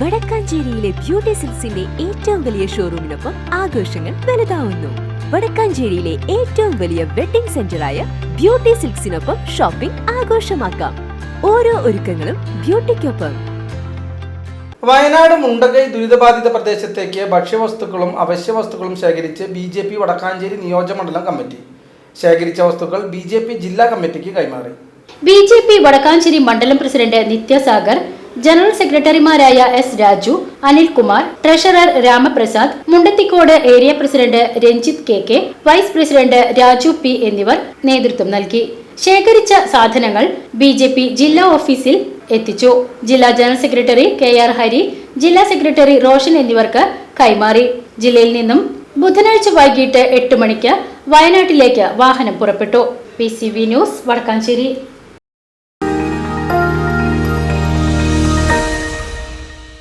വടക്കാഞ്ചേരിയിലെ beauty സിൽസിന്റെ ഏറ്റവും വലിയ ഷോറൂമിനൊപ്പം ആഘോഷങ്ങൾ വലുതാവുന്നു. വടക്കാഞ്ചേരിയിലെ ഏറ്റവും വലിയ വെഡിംഗ് സെന്ററായ ബ്യൂട്ടി സിൽക്സിനൊപ്പം ഷോപ്പിംഗ് ആഘോഷമാക്കാം. ഓരോ ഒരുക്കങ്ങളും ബ്യൂട്ടിക്കൊപ്പം. വയനാട് മുണ്ടകൈ ദുരിതബാധിത പ്രദേശത്തേക്ക് ഭക്ഷ്യവസ്തുക്കളും അവശ്യവസ്തുക്കളും ശേഖരിച്ച് ബി ജെ പി വടക്കാഞ്ചേരി നിയോജകമണ്ഡലം കമ്മിറ്റി. ശേഖരിച്ച വസ്തുക്കൾ ബി ജെ പി ജില്ലാ കമ്മിറ്റിക്ക് കൈമാറി. ബി ജെ പി വടക്കാഞ്ചേരി മണ്ഡലം പ്രസിഡന്റ് നിത്യസാഗർ ജനറൽ സെക്രട്ടറിമാരായ S Raju Anilkumar treasurer Ramaprasad Mundathikode area president Ranjith K K vice president Raju P എന്നിവർ നേതൃത്വം നൽകി. ശേഖരിച്ച സാധനങ്ങൾ ബി ജില്ലാ ഓഫീസിൽ എത്തിച്ചു. ജില്ലാ general secretary K R Hari ജില്ലാ സെക്രട്ടറി റോഷൻ എന്നിവർക്ക് കൈമാറി. ജില്ലയിൽ നിന്നും ബുധനാഴ്ച വൈകിട്ട് എട്ട് മണിക്ക് വയനാട്ടിലേക്ക് വാഹനം പുറപ്പെട്ടു. P C V news Vadakkanchery.